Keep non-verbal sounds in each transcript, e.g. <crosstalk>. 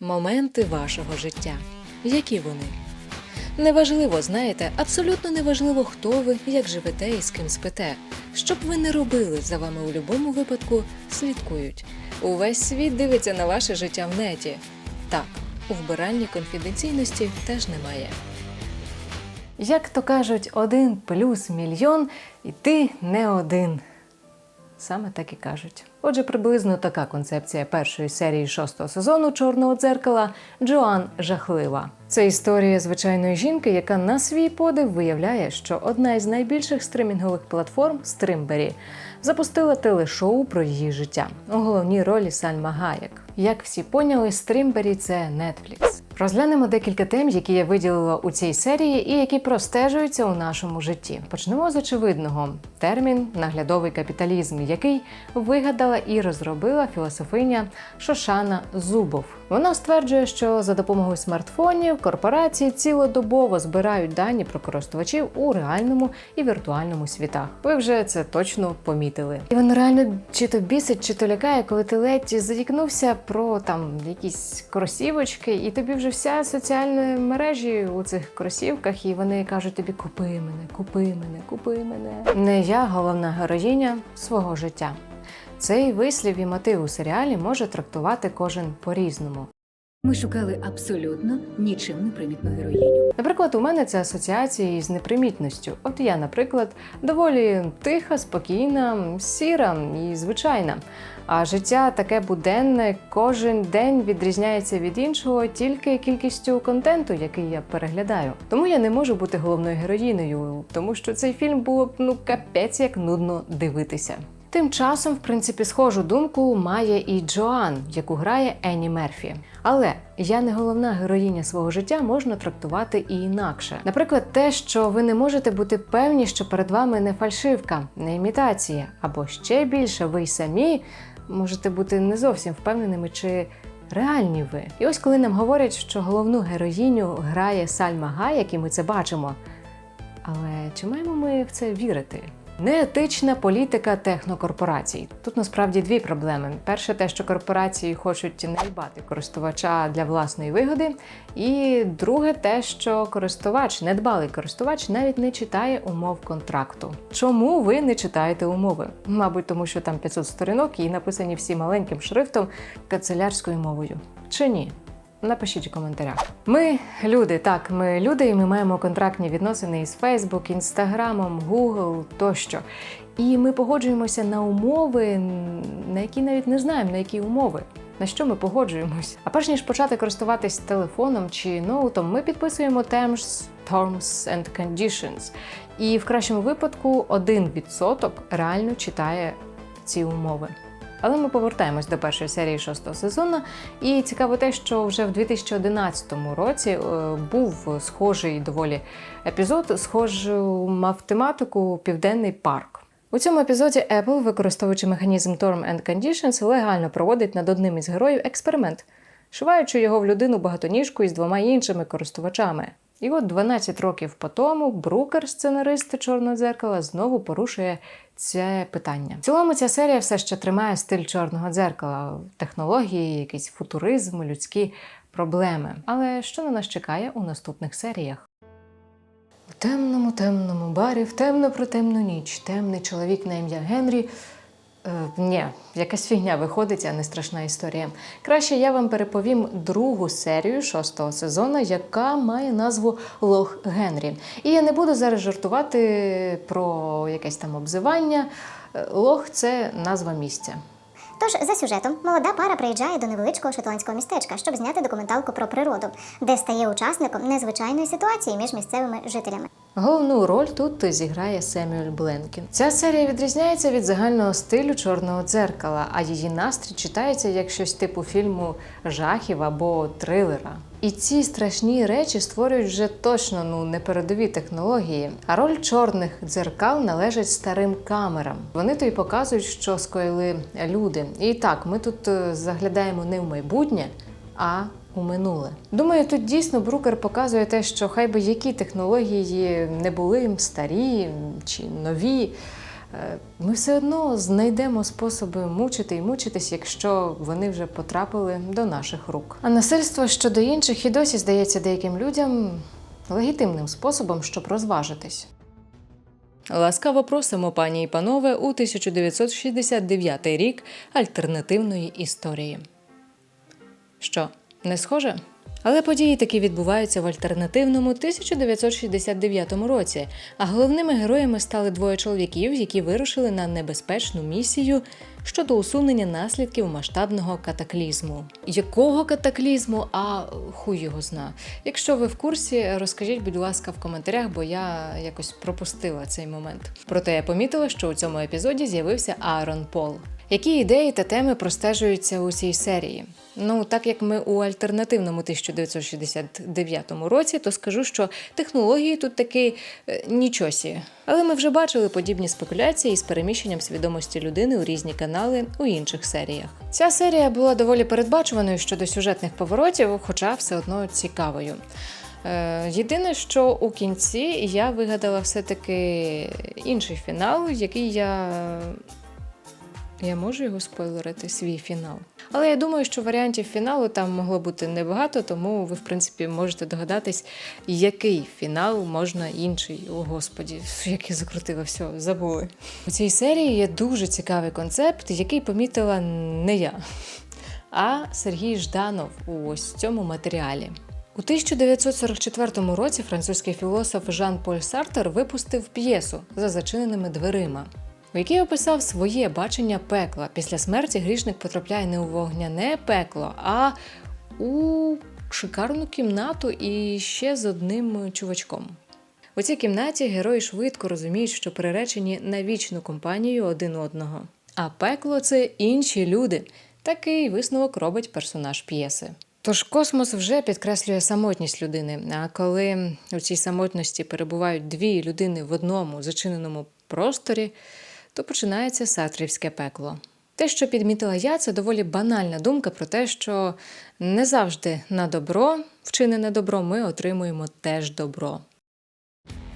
моменти вашого життя. Які вони? Неважливо, знаєте, абсолютно неважливо, хто ви, як живете і з ким спите. Що б ви не робили, за вами у будь-якому випадку слідкують. Увесь світ дивиться на ваше життя в неті. Так, у вбиранні конфіденційності теж немає. Як то кажуть, один плюс мільйон, і ти не один. Саме так і кажуть. Отже, приблизно така концепція першої серії шостого сезону Чорного дзеркала Джоан жахлива. Це історія звичайної жінки, яка на свій подив виявляє, що одна із найбільших стримінгових платформ Стримбері запустила телешоу про її життя у головній ролі Сальма Гаєк. Як всі поняли, Стримбері це Netflix. Розглянемо декілька тем, які я виділила у цій серії і які простежуються у нашому житті. Почнемо з очевидного: термін наглядовий капіталізм, який вигадала і розробила філософиня Шошана Зубов. Вона стверджує, що за допомогою смартфонів корпорації цілодобово збирають дані про користувачів у реальному і віртуальному світах. Ви вже це точно помітили. І воно реально чи то бісить, чи то лякає, коли ти ледь заїкнувся про там якісь кросівочки, і тобі вже вся соціальна мережі у цих кросівках, і вони кажуть тобі: купи мене, купи мене, купи мене. Не я головна героїня свого життя. Цей вислів і мотив у серіалі може трактувати кожен по-різному. Ми шукали абсолютно нічим не примітну героїню. Наприклад, у мене це асоціації із непримітністю. От я, наприклад, доволі тиха, спокійна, сіра і звичайна. А життя таке буденне, кожен день відрізняється від іншого тільки кількістю контенту, який я переглядаю. Тому я не можу бути головною героїнею, тому що цей фільм було б ну капець як нудно дивитися. Тим часом, в принципі, схожу думку має і Джоан, яку грає Енні Мерфі. Але я не головна героїня свого життя можна трактувати і інакше. Наприклад, те, що ви не можете бути певні, що перед вами не фальшивка, не імітація, або ще більше, ви й самі можете бути не зовсім впевненими, чи реальні ви. І ось коли нам говорять, що головну героїню грає Сальма Гаяк, і ми це бачимо. Але чи маємо ми в це вірити? Неетична політика технокорпорацій. Тут насправді дві проблеми: перше, те, що корпорації хочуть наїбати користувача для власної вигоди, і друге, те, що користувач, недбалий користувач, навіть не читає умов контракту. Чому ви не читаєте умови? Мабуть, тому що там 500 сторінок і написані всі маленьким шрифтом канцелярською мовою. Чи ні? Напишіть у коментарях. Ми люди, так, ми люди, і ми маємо контрактні відносини із Facebook, Instagram, Google тощо. І ми погоджуємося на умови, на які навіть не знаємо, на які умови. На що ми погоджуємось? А перш ніж почати користуватись телефоном чи ноутом, ми підписуємо terms, terms and conditions. І в кращому випадку 1% реально читає ці умови. Але ми повертаємось до першої серії шостого сезону. І цікаво те, що вже в 2011 році е, був схожий доволі епізод, схожу мав тематику Південний парк. У цьому епізоді Apple, використовуючи механізм Term and Conditions, легально проводить над одним із героїв експеримент, шиваючи його в людину багатоніжку із двома іншими користувачами. І от 12 років по тому Брукер, сценарист чорного дзеркала, знову порушує це питання. В цілому ця серія все ще тримає стиль чорного дзеркала, технології, якийсь футуризм, людські проблеми. Але що на нас чекає у наступних серіях? У темному темному барі, в темно про темну ніч, темний чоловік на ім'я Генрі. Е, ні, якась фігня виходить, а не страшна історія. Краще я вам переповім другу серію шостого сезону, яка має назву Лох Генрі. І я не буду зараз жартувати про якесь там обзивання. Е, Лох це назва місця. Тож за сюжетом молода пара приїжджає до невеличкого шотландського містечка, щоб зняти документалку про природу, де стає учасником незвичайної ситуації між місцевими жителями. Головну роль тут зіграє Семюель Бленкін. Ця серія відрізняється від загального стилю чорного дзеркала, а її настрій читається як щось типу фільму жахів або трилера. І ці страшні речі створюють вже точно ну не передові технології. А роль чорних дзеркал належить старим камерам. Вони то й показують, що скоїли люди. І так, ми тут е, заглядаємо не в майбутнє, а у минуле. Думаю, тут дійсно Брукер показує те, що хай би які технології не були старі чи нові. е, ми все одно знайдемо способи мучити і мучитись, якщо вони вже потрапили до наших рук. А насильство щодо інших і досі здається деяким людям легітимним способом, щоб розважитись. Ласкаво просимо, пані і панове, у 1969 рік альтернативної історії. Що, не схоже? Але події таки відбуваються в альтернативному 1969 році, а головними героями стали двоє чоловіків, які вирушили на небезпечну місію щодо усунення наслідків масштабного катаклізму. Якого катаклізму? А хуй його зна. Якщо ви в курсі, розкажіть, будь ласка, в коментарях, бо я якось пропустила цей момент. Проте я помітила, що у цьому епізоді з'явився Аарон Пол. Які ідеї та теми простежуються у цій серії? Ну, так як ми у альтернативному 1969 році, то скажу, що технології тут таки е, нічосі. Але ми вже бачили подібні спекуляції із переміщенням свідомості людини у різні канали у інших серіях. Ця серія була доволі передбачуваною щодо сюжетних поворотів, хоча все одно цікавою. Е, Єдине, що у кінці я вигадала все-таки інший фінал, який я я можу його спойлерити, свій фінал. Але я думаю, що варіантів фіналу там могло бути небагато, тому ви, в принципі, можете догадатись, який фінал можна інший. О, господі, <laughs> як я закрутила все, забули. У цій серії є дуже цікавий концепт, який помітила не я, а Сергій Жданов у ось цьому матеріалі. У 1944 році французький філософ Жан-Поль Сартер випустив п'єсу за зачиненими дверима у якій описав своє бачення пекла. Після смерті грішник потрапляє не у вогняне пекло, а у шикарну кімнату і ще з одним чувачком. У цій кімнаті герої швидко розуміють, що приречені на вічну компанію один одного. А пекло це інші люди. Такий висновок робить персонаж п'єси. Тож космос вже підкреслює самотність людини. А коли у цій самотності перебувають дві людини в одному зачиненому просторі, то починається сатрівське пекло. Те, що підмітила я, це доволі банальна думка про те, що не завжди на добро, вчинене добро, ми отримуємо теж добро.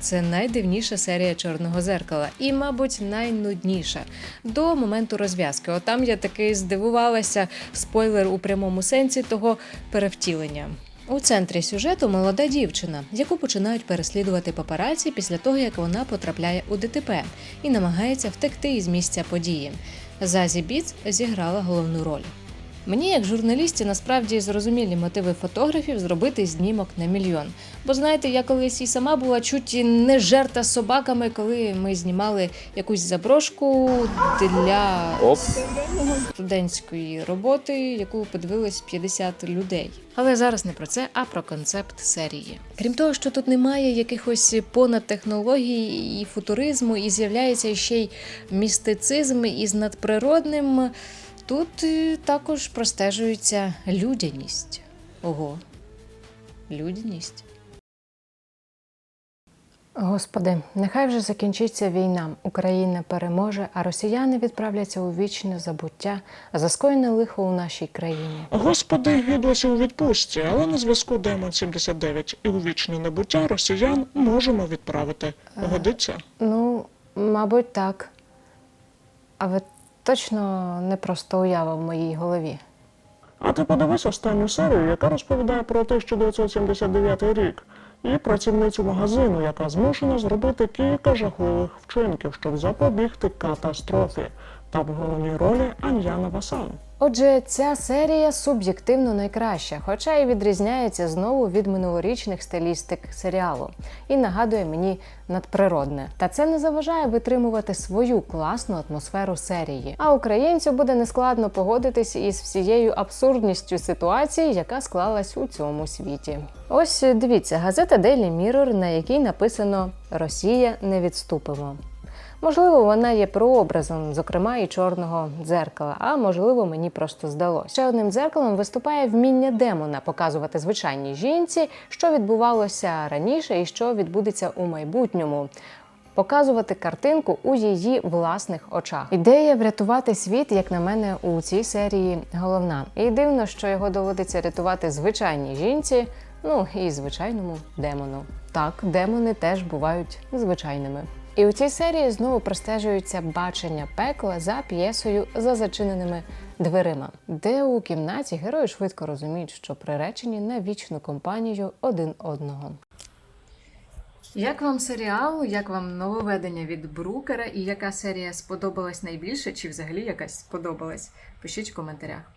Це найдивніша серія чорного зеркала і, мабуть, найнудніша до моменту розв'язки. Отам я таки здивувалася спойлер у прямому сенсі того перевтілення. У центрі сюжету молода дівчина, яку починають переслідувати папараці після того, як вона потрапляє у ДТП і намагається втекти із місця події. Зазі Біц зіграла головну роль. Мені, як журналісті, насправді зрозумілі мотиви фотографів зробити знімок на мільйон. Бо знаєте, я колись і сама була чуть не жерта собаками, коли ми знімали якусь заброшку для Оп. студентської роботи, яку подивилось 50 людей. Але зараз не про це, а про концепт серії. Крім того, що тут немає якихось понадтехнологій і футуризму, і з'являється ще й містицизм із надприродним. Тут е, також простежується людяність. Ого, людяність. Господи, нехай вже закінчиться війна. Україна переможе, а росіяни відправляться у вічне забуття за скоєне лихо у нашій країні. Господи, гиблося у відпустці, але на зв'язку Демон 79 і у вічне небуття росіян можемо відправити. Годиться? Ну, мабуть, так. Але точно не просто уява в моїй голові. А ти подивись останню серію, яка розповідає про 1979 рік, і працівницю магазину, яка змушена зробити кілька жахливих вчинків, щоб запобігти катастрофі. Та в головній ролі Ан'яна Васан. Отже, ця серія суб'єктивно найкраща, хоча і відрізняється знову від минулорічних стилістик серіалу і нагадує мені надприродне. Та це не заважає витримувати свою класну атмосферу серії. А українцю буде нескладно погодитись із всією абсурдністю ситуації, яка склалась у цьому світі. Ось дивіться, газета Daily Mirror, на якій написано Росія не відступимо. Можливо, вона є прообразом, зокрема, і чорного дзеркала, а можливо, мені просто здалося. Ще одним дзеркалом виступає вміння демона показувати звичайній жінці, що відбувалося раніше і що відбудеться у майбутньому. Показувати картинку у її власних очах. Ідея врятувати світ, як на мене, у цій серії головна. І дивно, що його доводиться рятувати звичайній жінці, ну і звичайному демону. Так, демони теж бувають звичайними. І у цій серії знову простежується бачення пекла за п'єсою за зачиненими дверима, де у кімнаті герої швидко розуміють, що приречені на вічну компанію один одного. Як вам серіал? Як вам нововведення від Брукера? І яка серія сподобалась найбільше? Чи взагалі якась сподобалась? Пишіть в коментарях.